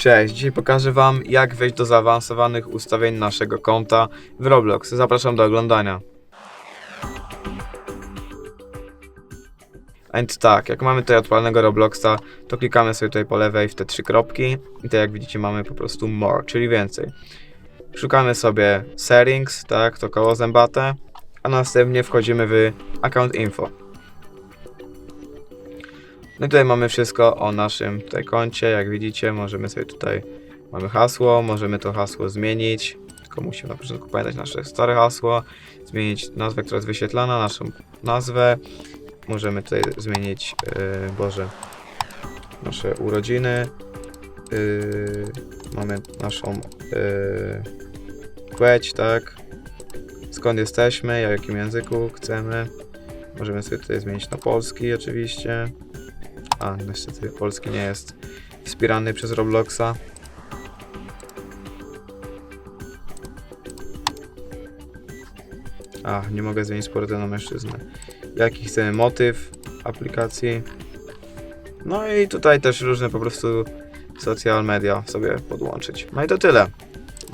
Cześć, dzisiaj pokażę Wam jak wejść do zaawansowanych ustawień naszego konta w Roblox. Zapraszam do oglądania. Więc tak, jak mamy tutaj odpalonego Robloxa, to klikamy sobie tutaj po lewej w te trzy kropki i tak jak widzicie mamy po prostu more, czyli więcej. Szukamy sobie settings, tak, to koło zębate, a następnie wchodzimy w account info. No i tutaj mamy wszystko o naszym tutaj koncie, jak widzicie, możemy sobie tutaj, mamy hasło, możemy to hasło zmienić, tylko musimy na początku pamiętać nasze stare hasło, zmienić nazwę, która jest wyświetlana, naszą nazwę, możemy tutaj zmienić, yy, Boże, nasze urodziny, yy, mamy naszą yy, płeć, tak, skąd jesteśmy, w jakim języku chcemy, możemy sobie tutaj zmienić na polski oczywiście, a niestety polski nie jest wspierany przez Robloxa. A, nie mogę zmienić sportu na mężczyznę. Jaki chcemy motyw aplikacji. No i tutaj też różne po prostu social media sobie podłączyć. No i to tyle.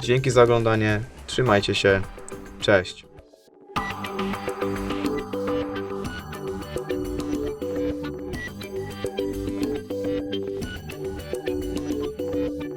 Dzięki za oglądanie. Trzymajcie się. Cześć.